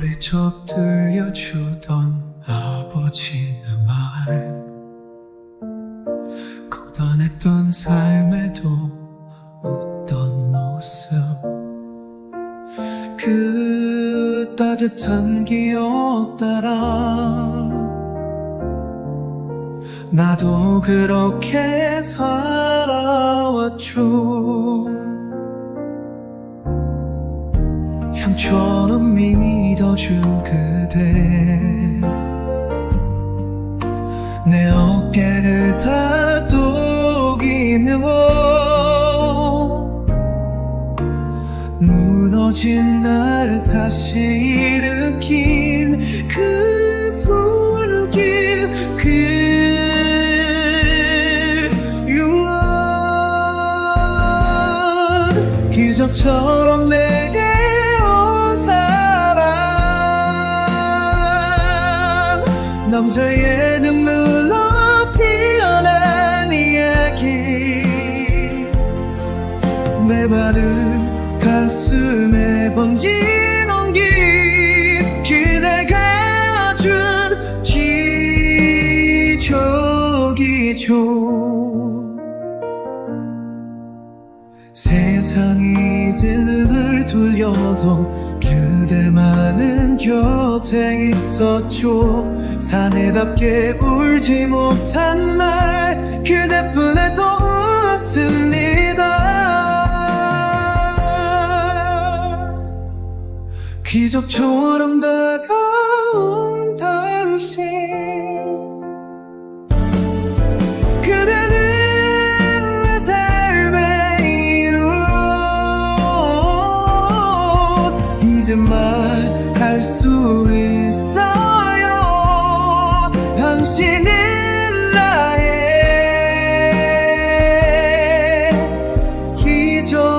슬쩍 들려 주던 아버지의 말 고단했던 삶에도 웃던 모습. 그 따뜻한 기억 따라 나도 그렇게 살아왔죠. 형처럼 믿어준 그대. 내 어깨를 다독이며 무너진 나를 다시 일으킨 그 손길 그 유언. 기적처럼 내게 남자의 눈물로 피어난 이야기. 내 발은 가슴에 번지는 길 그대가 준 기적이죠 세상이 등을 돌려도 그대만은 곁에 있었죠. 사내답게 울지 못한 날 그대뿐에서 웃습니다. 기적처럼 다 말할 수 있어요. 당신이 나의 기적이에요